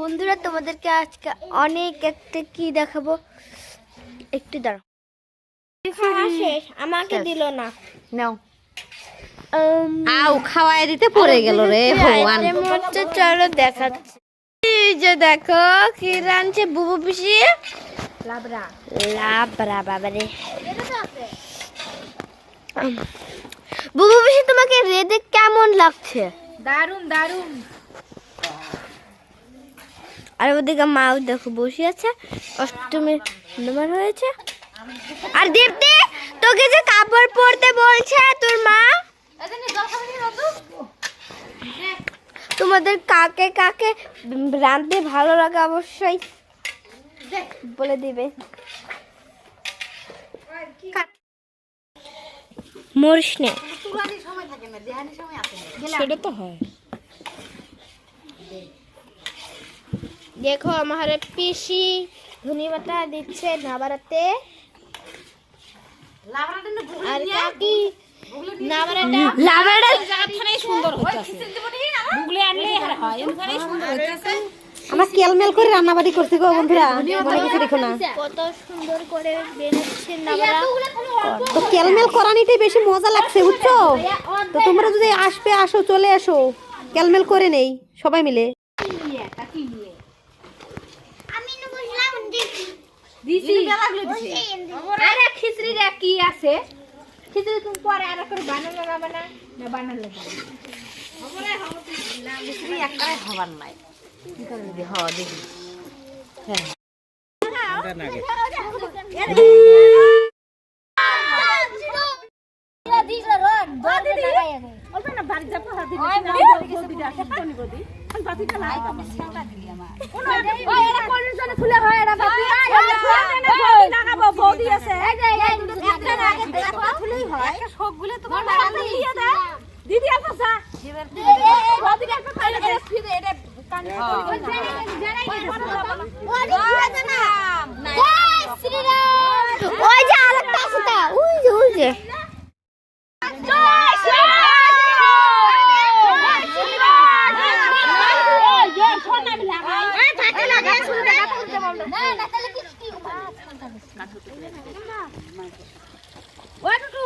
বন্ধুরা তোমাদেরকে আজকে অনেক একটা কি দেখাবো? একটু দাঁড়াও। শেষ? আমাকে। দিল না। নাও। আউ খাওয়াই দিতে পড়ে গেল রে ভগবান। হচ্ছে চলো দেখাচ্ছি। এই যে দেখো কি বুবু পিসি? লাবড়া। লাবরা বাবারে। বুবু পিসি তোমাকে রেদে কেমন লাগছে? দারুণ দারুণ আর ওদিকে মাও দেখো বসে আছে অষ্টমী নম্বর হয়েছে। আর দীপ্তি তোকে যে কাপড় পরতে বলছে তোর মা? তোমাদের কাকে কাকে রাঁধতে ভালো লাগে অবশ্যই বলে দিবে। মরিস নে। সেটা তো হয়। দেখো আমার পিসি ধনি বাটা দিচ্ছে নাবারাতে আর কাকি নাবারাটা লাবাড়া সুন্দর হচ্ছে গুগলে আনলে হয় এখানে সুন্দর হচ্ছে আমরা কেলমেল করে রান্নাবাড়ি করছি গো বন্ধুরা। মনে কিছু দেখো না। কত সুন্দর করে বেনাচ্ছে তো কেলমেল করানিটাই বেশি মজা লাগছে বুঝছ? তো তোমরা যদি আসবে আসো চলে আসো কেলমেল করে নেই সবাই মিলে। আরে খিচড়ি রে কি আছে খিচড়ি তুমি পরে আর করে বানানো না বানা না বানালে একটাই হবার নাই কি করে দিদি হ হয়? সবগুলো তোমার বাগানে দিয়ে দাও। দিদি আপা যা। ওই যে আরেকটা আছে তা। ওই যে ওই যে। না না তাহলে কি ওয়াটু